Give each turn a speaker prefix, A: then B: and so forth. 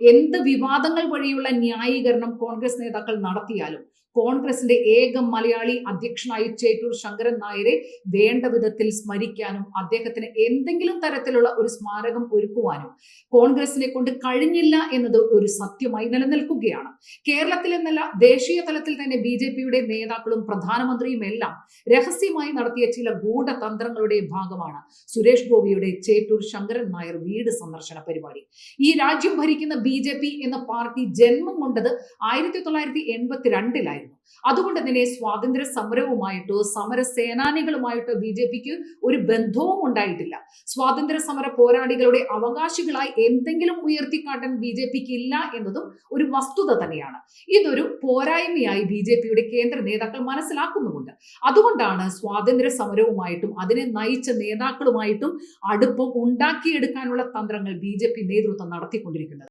A: എന്ത് വിവാദങ്ങൾ വഴിയുള്ള ന്യായീകരണം കോൺഗ്രസ് നേതാക്കൾ നടത്തിയാലും കോൺഗ്രസിന്റെ ഏക മലയാളി അധ്യക്ഷനായി ചേറ്റൂർ ശങ്കരൻ നായരെ വേണ്ട വിധത്തിൽ സ്മരിക്കാനും അദ്ദേഹത്തിന് എന്തെങ്കിലും തരത്തിലുള്ള ഒരു സ്മാരകം ഒരുക്കുവാനും കോൺഗ്രസിനെ കൊണ്ട് കഴിഞ്ഞില്ല എന്നത് ഒരു സത്യമായി നിലനിൽക്കുകയാണ്. കേരളത്തിൽ എന്നല്ല ദേശീയ തലത്തിൽ തന്നെ ബി ജെ പിയുടെ നേതാക്കളും പ്രധാനമന്ത്രിയും എല്ലാം രഹസ്യമായി നടത്തിയ ചില ഗൂഢതന്ത്രങ്ങളുടെ ഭാഗമാണ് സുരേഷ് ഗോപിയുടെ ചേറ്റൂർ ശങ്കരൻ നായർ വീട് സന്ദർശന പരിപാടി. ഈ രാജ്യം ഭരിക്കുന്ന ബി ജെ പി എന്ന പാർട്ടി ജന്മം കൊണ്ടത് ആയിരത്തി തൊള്ളായിരത്തി എൺപത്തി രണ്ടിലായിരുന്നു അതുകൊണ്ട് തന്നെ സ്വാതന്ത്ര്യ സമരവുമായിട്ടോ സമര സേനാനികളുമായിട്ടോ ബി ജെ പിക്ക് ഒരു ബന്ധവും ഉണ്ടായിട്ടില്ല. സ്വാതന്ത്ര്യ സമര പോരാളികളുടെ അവകാശികളായി എന്തെങ്കിലും ഉയർത്തിക്കാട്ടാൻ ബി ജെ പിക്ക് ഇല്ല എന്നതും ഒരു വസ്തുത തന്നെയാണ്. ഇതൊരു പോരായ്മയായി ബി ജെ പിയുടെ കേന്ദ്ര നേതാക്കൾ മനസ്സിലാക്കുന്നുമുണ്ട്. അതുകൊണ്ടാണ് സ്വാതന്ത്ര്യ സമരവുമായിട്ടും അതിനെ നയിച്ച നേതാക്കളുമായിട്ടും അടുപ്പം ഉണ്ടാക്കിയെടുക്കാനുള്ള തന്ത്രങ്ങൾ ബി ജെ പി നേതൃത്വം നടത്തിക്കൊണ്ടിരിക്കുന്നത്.